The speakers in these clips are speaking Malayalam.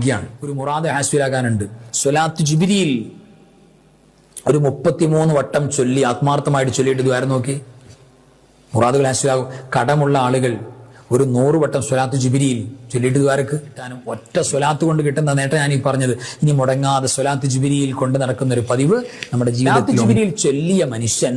ഭാഗ്യാണ് ഒരു മുറാദ് ഹാസ്വിലാകാനുണ്ട് സ്വലാത്ത് ജിബിരിയിൽ ഒരു മുപ്പത്തിമൂന്ന് വട്ടം ചൊല്ലി ആത്മാർത്ഥമായിട്ട് ചൊല്ലിയിട്ട് ദ്വാരം നോക്കി? മുറാദുകൾ ഹാസ്വിലാകും കടമുള്ള ആളുകൾ ഒരു നൂറ് വട്ടം സ്വലാത്ത് ജിബിരിയിൽ ചൊല്ലിയിട്ട് ദ്വാരക്ക് കിട്ടാനും ഒറ്റ സ്വലാത്ത് കൊണ്ട് കിട്ടുന്ന നേട്ടം ഞാൻ ഈ പറഞ്ഞത്. ഇനി മുടങ്ങാതെ സ്വലാത്ത് ജിബിരിയിൽ കൊണ്ട് നടക്കുന്ന ഒരു പതിവ് നമ്മുടെ ജീവിതത്തിൽ ജിബിരിയിൽ ചൊല്ലിയ മനുഷ്യൻ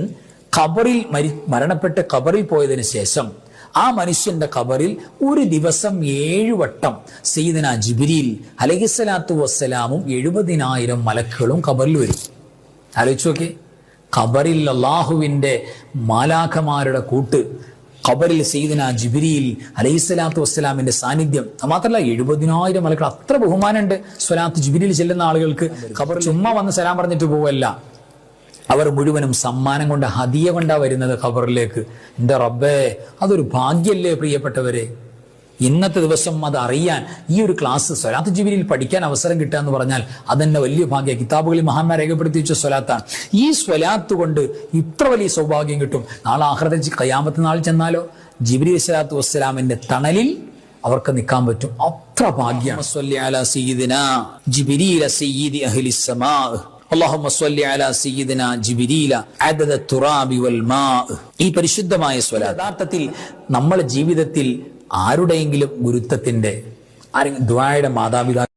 ഖബറിൽ മരി മരണപ്പെട്ട് ഖബറിൽ പോയതിനു ശേഷം ആ മനുഷ്യന്റെ കബറിൽ ഒരു ദിവസം ഏഴുവട്ടം വട്ടം സയ്യിദന ജിബിരിയിൽ അലഹിസ്സലാത്തു വസ്സലാമും എഴുപതിനായിരം മലക്കുകളും കബറിൽ വരും. ആലോചിച്ച് നോക്കി ഖബറിൽ അള്ളാഹുവിന്റെ മാലാഖമാരുടെ കൂട്ട് ഖബറിൽ സയ്യിദന ജിബിരിയിൽ അലൈഹിസ്സലാത്തു വസ്സലാമിന്റെ സാന്നിധ്യം മാത്രമല്ല എഴുപതിനായിരം മലക്കൾ അത്ര ബഹുമാനമുണ്ട് സ്വലാത്ത് ജിബിരിയിൽ ചെല്ലുന്ന ആളുകൾക്ക്. ഖബർ ചുമ്മാ വന്ന് സലാം പറഞ്ഞിട്ട് പോവല്ല. അവർ മുഴുവനും സമ്മാനം കൊണ്ട് ഹതിയ കൊണ്ടാ വരുന്നത് ഖബറിലേക്ക്. എന്താ റബ്ബേ അതൊരു ഭാഗ്യല്ലേ പ്രിയപ്പെട്ടവരെ? ഇന്നത്തെ ദിവസം അത് അറിയാൻ ഈ ഒരു ക്ലാസ് സ്വലാത്ത് ജിബിരിയിൽ പഠിക്കാൻ അവസരം കിട്ടുക എന്ന് പറഞ്ഞാൽ അതെന്നെ വലിയ ഭാഗ്യ. കിതാബുകളിൽ മഹാന്മാർ രേഖപ്പെടുത്തി വെച്ച സ്വലാത്താണ്. ഈ സ്വലാത്ത് കൊണ്ട് ഇത്ര വലിയ സൗഭാഗ്യം കിട്ടും. നാളെ ആഹ്രദിച്ച് കയ്യാമത്തെ നാൾ ചെന്നാലോ? ജിബിരി സ്വലാത്തു വസ്സലാമിന്റെ തണലിൽ അവർക്ക് നിൽക്കാൻ പറ്റും. അത്ര ഭാഗ്യമാണ് അള്ളാഹുമ്മ സ്വല്ലി അല സയ്യിദിന ജിബിരീല അദദ തുറാബി വൽ മാ. ഈ പരിശുദ്ധമായ സ്വല യഥാർത്ഥത്തിൽ നമ്മുടെ ജീവിതത്തിൽ ആരുടെയെങ്കിലും ഗുരുത്വത്തിന്റെ ആരെങ്കിലും ദുആയുടെ മാതാപിതാക്കൾ